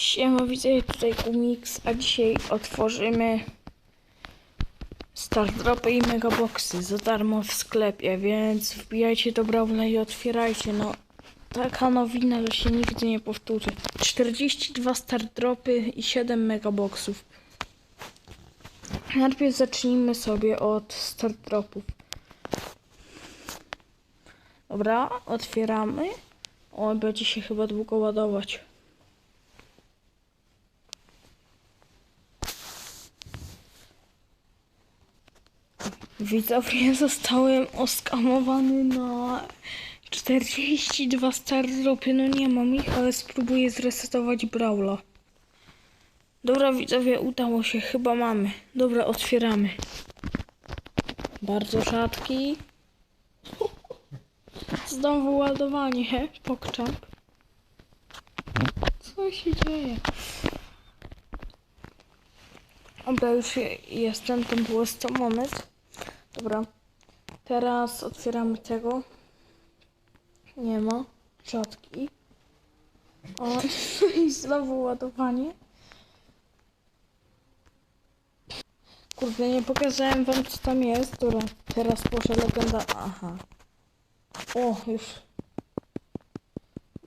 Siema, widzę tutaj Kumix, a dzisiaj otworzymy Star Dropy i Megaboxy za darmo w sklepie, więc wbijajcie do Brawla i otwierajcie, no taka nowina, że się nigdy nie powtórzy. 42 Star Dropy i 7 Megaboxów. Najpierw zacznijmy sobie od Star Dropów. Dobra, otwieramy. O, będzie się chyba długo ładować. Widzowie, zostałem oskamowany na 42 stardropy. No nie mam ich, ale spróbuję zresetować Brawla. Dobra, widzowie, udało się. Chyba mamy. Dobra, otwieramy. Bardzo rzadki. Znowu ładowanie. Pokczamp. Co się dzieje? Dobra, już je- jestem. To było 100 monet. Dobra. Teraz otwieramy tego. Nie ma. Rzadki. O, i znowu ładowanie. Kurde, nie pokazałem wam co tam jest. Dobra, teraz proszę legenda. Aha. O, już.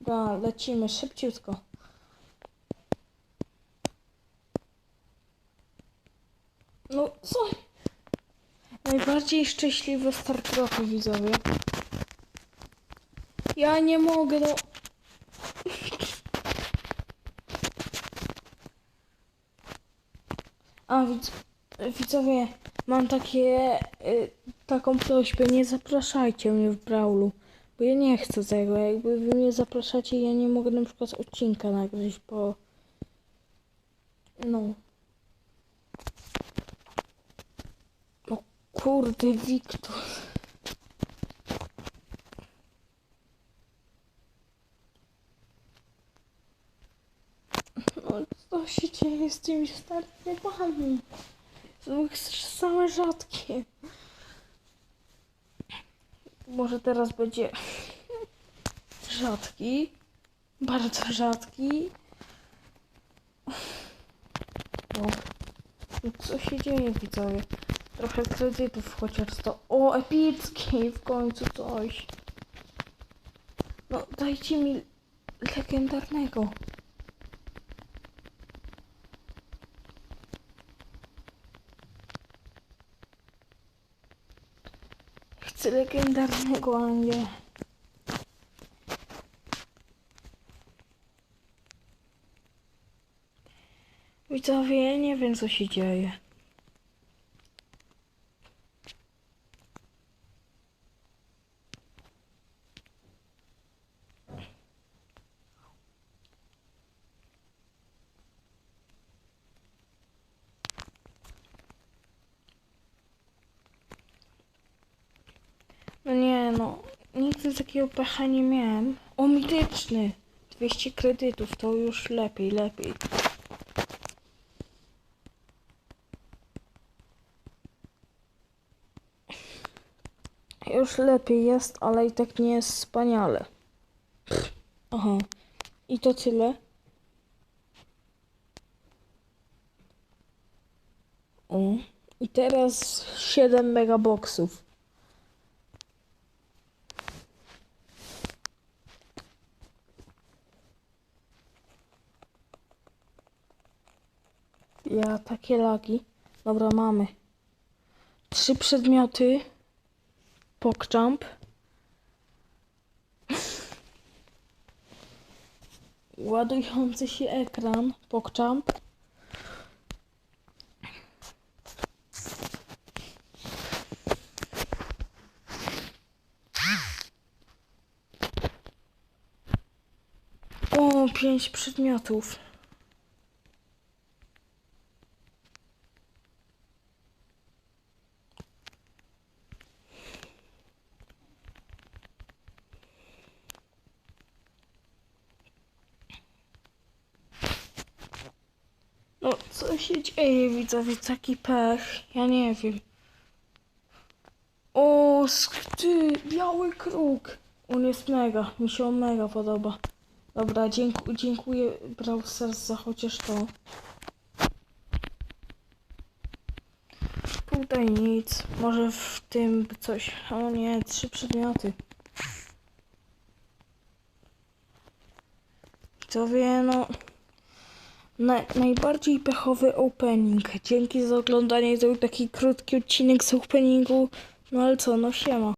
Dobra, lecimy szybciutko. No co? Najbardziej szczęśliwe startropy widzowie. Ja nie mogę, no. A widz, widzowie, mam takie, y, taką prośbę, nie zapraszajcie mnie w Brawlu, bo ja nie chcę tego, jakby wy mnie zapraszacie, ja nie mogę na przykład odcinka nagrać, bo no. No kurde, Wiktor. No co się dzieje z tymi startupami? Są same rzadkie. Może teraz będzie rzadki. Bardzo rzadki. No Co się dzieje widzowie? Trochę kredytów chociaż to. O, epicki w końcu coś. No dajcie mi legendarnego. Chcę legendarnego, a nie. Widzowie, nie wiem co się dzieje. No nigdy takiego pecha nie miałem. O, mityczny! 200 kredytów, to już lepiej, lepiej. Już lepiej jest, ale i tak nie jest wspaniale. Aha. I to tyle. O. I teraz 7 megaboxów. Ja takie lagi. Dobra, mamy. Trzy przedmioty. Pokjump. Ładujący się ekran. Pokjump. O, pięć przedmiotów. No, co się dzieje, widzowie? Taki pech. Ja nie wiem. O, ty, biały kruk. On jest mega. Mi się on mega podoba. Dobra, dziękuję, dziękuję Brawl Stars za chociaż to. Tutaj nic. Może w tym coś. O nie, trzy przedmioty. Co wie, no. Na, najbardziej pechowy opening. Dzięki za oglądanie. To był taki krótki odcinek z openingu. No ale co, no siema.